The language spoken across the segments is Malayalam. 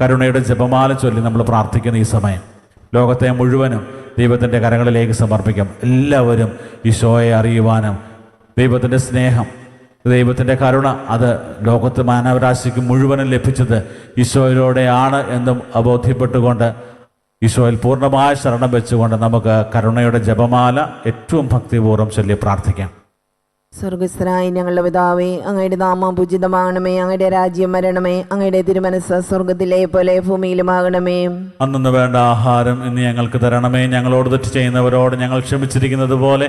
കരുണയുടെ ജപമാല ചൊല്ലി നമ്മൾ പ്രാർത്ഥിക്കുന്ന ഈ സമയം. ലോകത്തെ മുഴുവനും ദൈവത്തിന്റെ കരങ്ങളിലേക്ക് സമർപ്പിക്കാം. എല്ലാവരും ഈശോയെ അറിയുവാനും ദൈവത്തിന്റെ സ്നേഹം ദൈവത്തിന്റെ കരുണ അത് ലോകത്ത് മാനവരാശിക്ക് മുഴുവനും ലഭിച്ചത് ഈശോയിലൂടെയാണ് എന്നും അബോധ്യപ്പെട്ടുകൊണ്ട് ഈശോയിൽ പൂർണമായ ശരണം വെച്ചുകൊണ്ട് നമുക്ക് കരുണയുടെ ജപമാല ഏറ്റവും ഭക്തിപൂർവം ചൊല്ലി പ്രാർത്ഥിക്കാം. സ്വർഗസ്ഥനായ ഞങ്ങളുടെ പിതാവേ അങ്ങയുടെ നാമം പൂജിതമാകണമേ അങ്ങയുടെ രാജ്യം വരണമേ അങ്ങയുടെ തിരുമനസ് സ്വർഗത്തിലെ പോലെ ഭൂമിയിലുമാകണമേ. അന്നു വേണ്ട ആഹാരം ഇന്ന് ഞങ്ങൾക്ക് തരണമേ. ഞങ്ങളോട് തെറ്റ് ചെയ്യുന്നവരോട് ഞങ്ങൾ ക്ഷമിച്ചിരിക്കുന്നത് പോലെ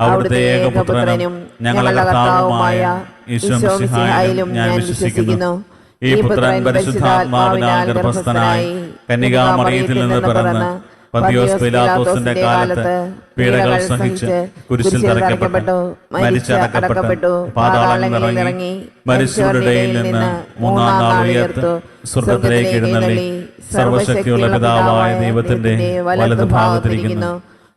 അവിടുത്തെ ഏകപുത്രനും ഞങ്ങളുടെ കർത്താവുമായ ഈശോ മിശിഹായിലും ഞാൻ വിശ്വസിക്കുന്നു. ഈ പുത്രൻ പരിശുദ്ധാത്മാവിനാൽ ഗർഭസ്ഥനായി കന്യകാമറിയത്തിൽ നിന്ന് പിറന്ന് പതിയോസ് പിലാത്തോസിന്റെ കാലത്ത് പീഡകൾ സഹിച്ച് കുരിശിൽ തറയ്ക്കപ്പെട്ടു മരിച്ചടക്കപ്പെട്ടു പാതാളങ്ങൾ ഇറങ്ങി മരിച്ചവരുടെ നിന്ന് മൂന്നാം നാൾ ഉയർത്തു സ്വർഗത്തിലേക്ക് എഴുന്നള്ളി. സർവശക്തിയുള്ള പിതാവായ ദൈവത്തിന്റെ വലതു ഭാഗത്തിരിക്കുന്നു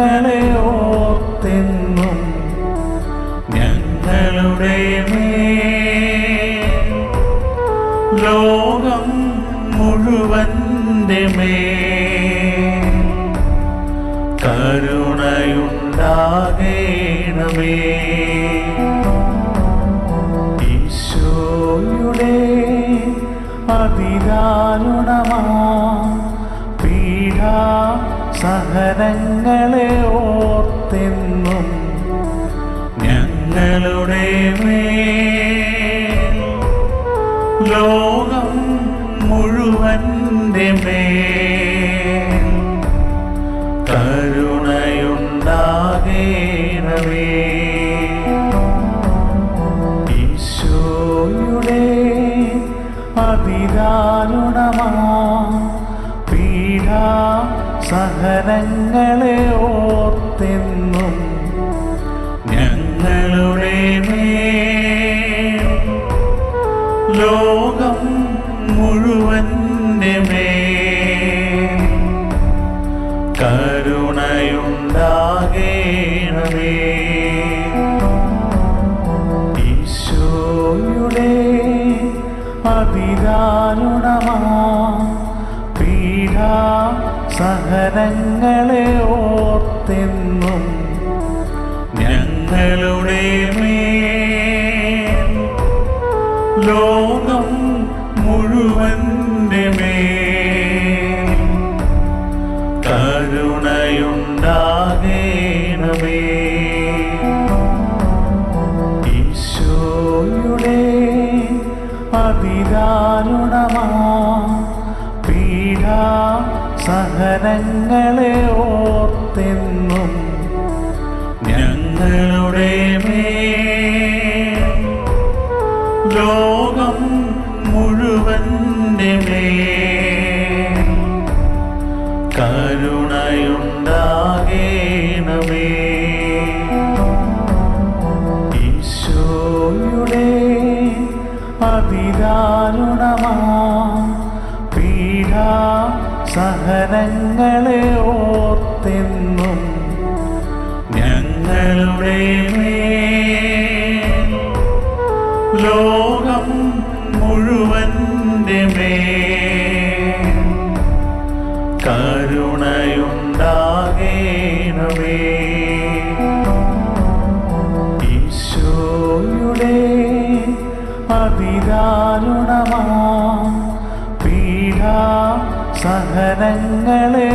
ഞങ്ങളെ ഓത്തെന്നും ഞങ്ങളുടെ ലോകം മുഴുവന്റെ മേ കരുണയുണ്ടാകേണമേ. ഈശോയുടെ അതിദാരുണമാ പീഡ സഹനങ്ങൾ അതിരാലുണമാ പീഡാ സഹനങ്ങളെ ഓർത്തെന്നും them. ഞങ്ങളെ മകളെ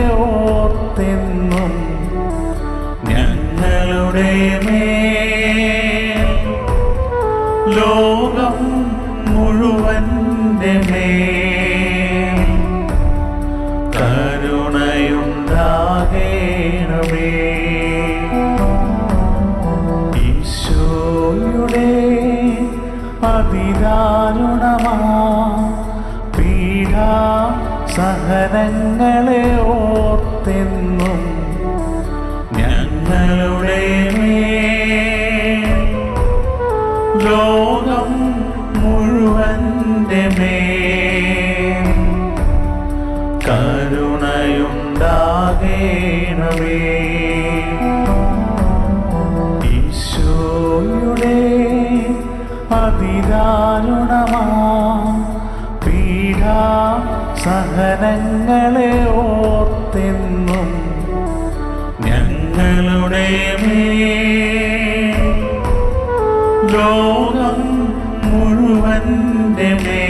ജനങ്ങളെ ഓർത്തെന്നും ഞങ്ങളുടെ ലോകം മുഴുവന്റെ മേ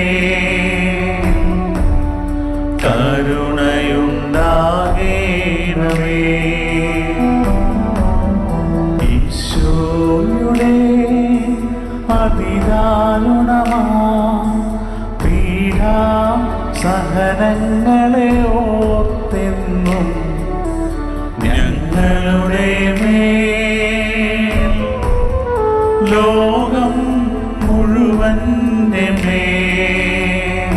സഹനങ്ങളെ ഓർത്തെന്നും ഞങ്ങളുടെ മേൽ ലോകം മുഴുവന്റെ മേൽ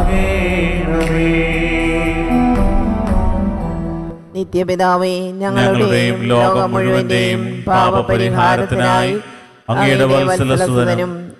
കരുണയുണ്ടാകേണമേ. നിത്യപിതാവേ ഞങ്ങളുടെയും ലോകം മുഴുവന്റെയും പാപപരിഹാരത്തിനായി അങ്ങയുടെ വത്സലസുതനും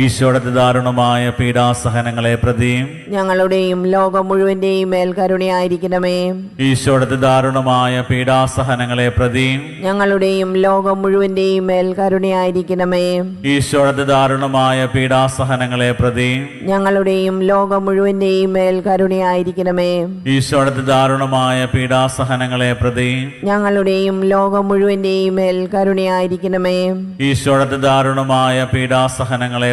ഈശോയുടെ ദാരുണമായ പീഡാസഹനങ്ങളെ പ്രതിയും ഞങ്ങളുടെയും ലോകം മുഴുവന്റെയും മേൽ കരുണയായിരിക്കണമേ. ഈശോയുടെ ദാരുണമായ പീഡാസഹനങ്ങളെ പ്രതിയും ഞങ്ങളുടെയും ലോകം മുഴുവന്റെയും മേൽ കരുണയായിരിക്കണമേ. ഈശോയുടെ ദാരുണമായ പീഡാസഹനങ്ങളെ പ്രതിയും ഞങ്ങളുടെയും ലോകം മുഴുവന്റെയും മേൽ കരുണയായിരിക്കണമേ. ഈശോയുടെ ദാരുണമായ പീഡാസഹനങ്ങളെ പ്രതിയും ഞങ്ങളുടെയും ലോകം മുഴുവന്റെയും മേൽ കരുണയായിരിക്കണമേ. ഈശോയുടെ ദാരുണമായ പീഡാസഹനങ്ങളെ